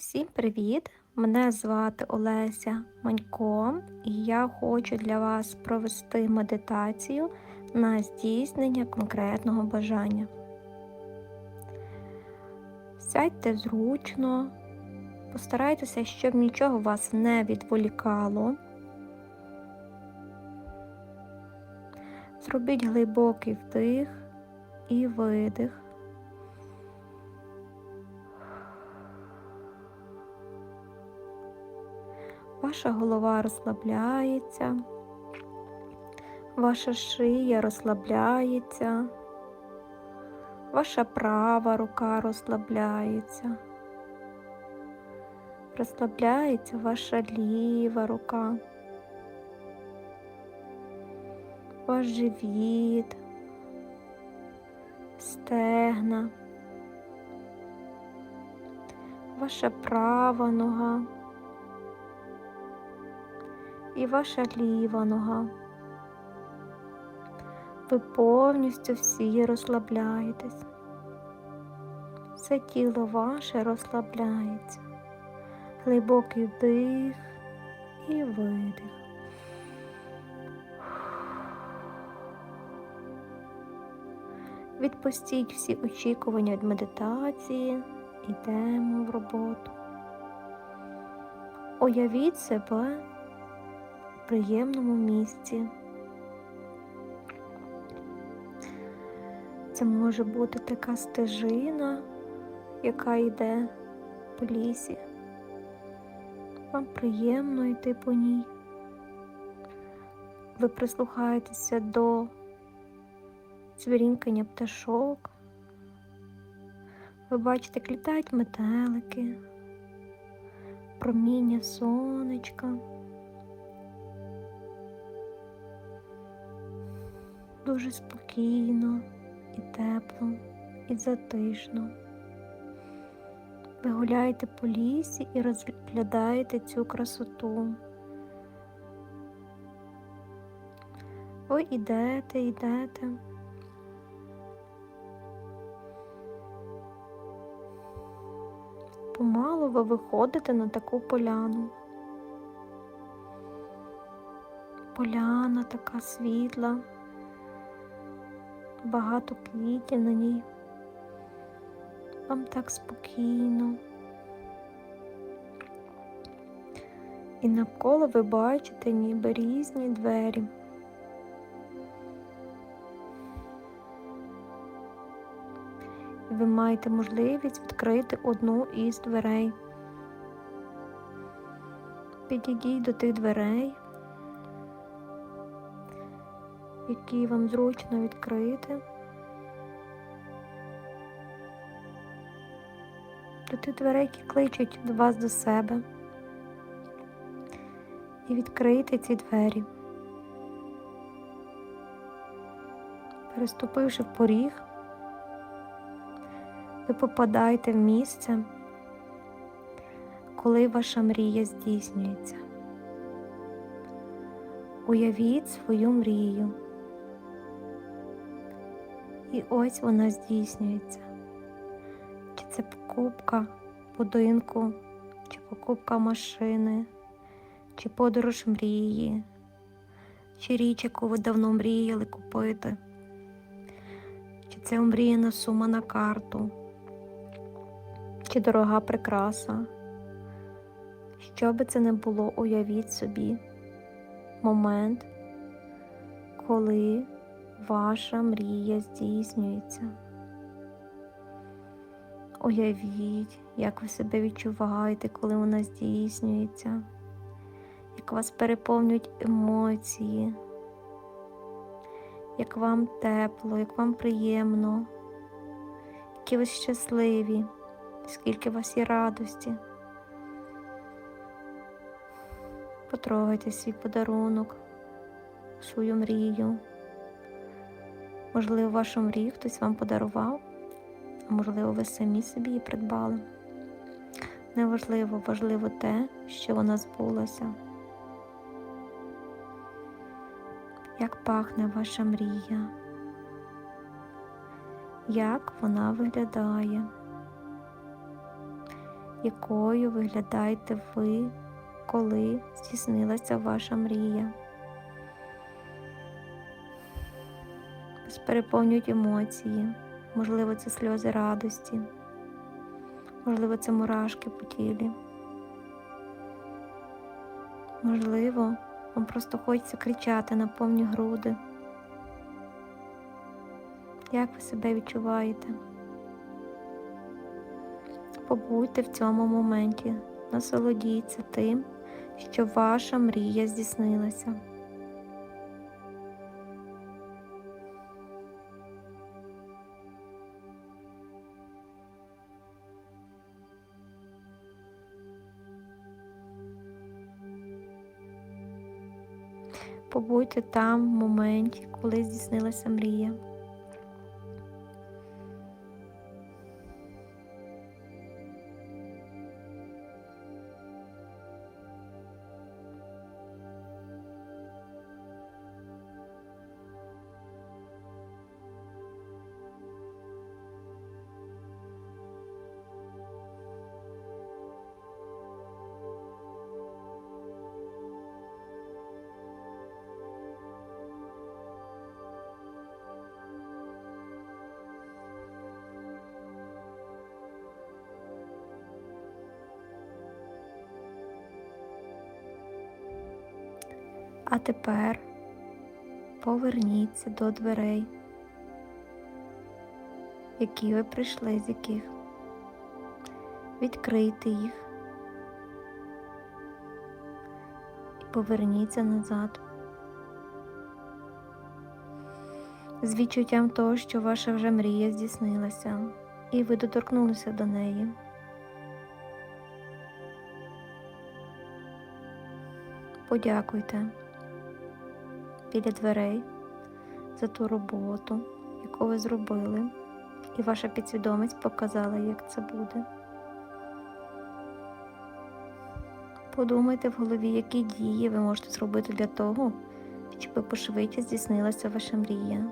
Всім привіт! Мене звати Олеся Манько, і я хочу для вас провести медитацію на здійснення конкретного бажання. Сядьте зручно, постарайтеся, щоб нічого вас не відволікало. Зробіть глибокий вдих і видих. Ваша голова розслабляється, ваша шия розслабляється, ваша права рука розслабляється, розслабляється ваша ліва рука, ваш живіт, стегна, ваша права нога і ваша ліва нога. Ви повністю всі розслабляєтесь. Все тіло ваше розслабляється. Глибокий вдих і видих. Відпустіть всі очікування від медитації, йдемо в роботу. Уявіть себе приємному місці. Це може бути така стежина, яка йде по лісі. Вам приємно йти по ній. Ви прислухаєтеся до цвірінькання пташок. Ви бачите, як літають метелики, проміння сонечка. Дуже спокійно і тепло, і затишно. Ви гуляєте по лісі і розглядаєте цю красоту. Ви йдете, йдете. Помалу ви виходите на таку поляну. Поляна така світла, багато квітів на ній. Вам так спокійно. І навколо ви бачите ніби різні двері. І ви маєте можливість відкрити одну із дверей. Підійдіть до тих дверей, які вам зручно відкрити. До тих дверей, які кличуть вас до себе. І відкрийте ці двері. Переступивши в поріг, ви попадаєте в місце, коли ваша мрія здійснюється. Уявіть свою мрію. І ось вона здійснюється. Чи це покупка будинку, чи покупка машини, чи подорож мрії, чи річ, яку ви давно мріяли купити, чи це омріяна сума на карту, чи дорога прикраса. Що би це не було, уявіть собі момент, коли ваша мрія здійснюється. Уявіть, як ви себе відчуваєте, коли вона здійснюється, як вас переповнюють емоції, як вам тепло, як вам приємно, які ви щасливі, скільки у вас є радості. Потрогайте свій подарунок, свою мрію. Можливо, вашу мрію хтось вам подарував, а можливо, ви самі собі її придбали. Неважливо, важливо те, що вона збулася. Як пахне ваша мрія? Як вона виглядає? якою виглядаєте ви, коли здійснилася ваша мрія. Переповнюють емоції, можливо, це сльози радості, можливо, це мурашки по тілі. Можливо, вам просто хочеться кричати на повні груди. Як ви себе відчуваєте? Побудьте в цьому моменті, насолодіться тим, що ваша мрія здійснилася. Побудьте там в моменті, коли здійснилася мрія. А тепер поверніться до дверей, які ви прийшли з яких. Відкрийте їх і поверніться назад. З відчуттям того, що ваша вже мрія здійснилася, і ви доторкнулися до неї. Подякуйте біля дверей за ту роботу, яку ви зробили, і ваша підсвідомість показала, як це буде. Подумайте в голові, які дії ви можете зробити для того, щоб пошвидше здійснилася ваша мрія,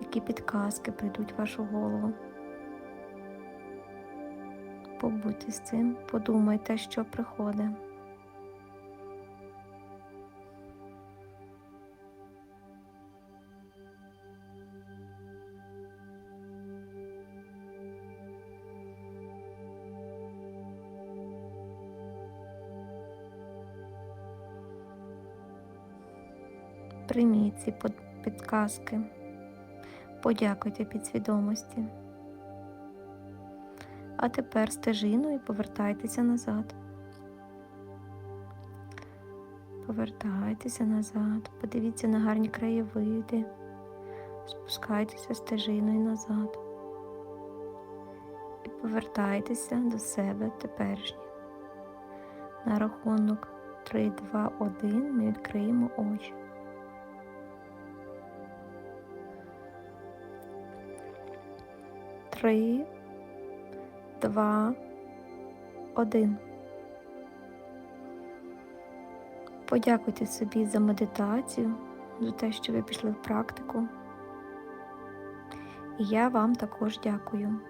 які підказки прийдуть в вашу голову. Побудьте з цим, подумайте, що приходить. Прийміть ці підказки. Подякуйте підсвідомості. А тепер стежиною повертайтеся назад. Повертайтеся назад, подивіться на гарні краєвиди, спускайтеся стежиною назад. І повертайтеся до себе теперішнє. На рахунок 3, 2, 1 ми відкриємо очі. Три, два, один. Подякуйте собі за медитацію, за те, що ви пішли в практику. І я вам також дякую.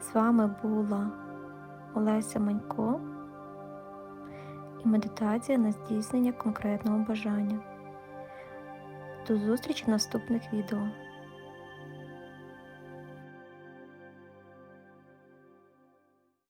З вами була Олеся Манько і медитація на здійснення конкретного бажання. До зустрічі в наступних відео.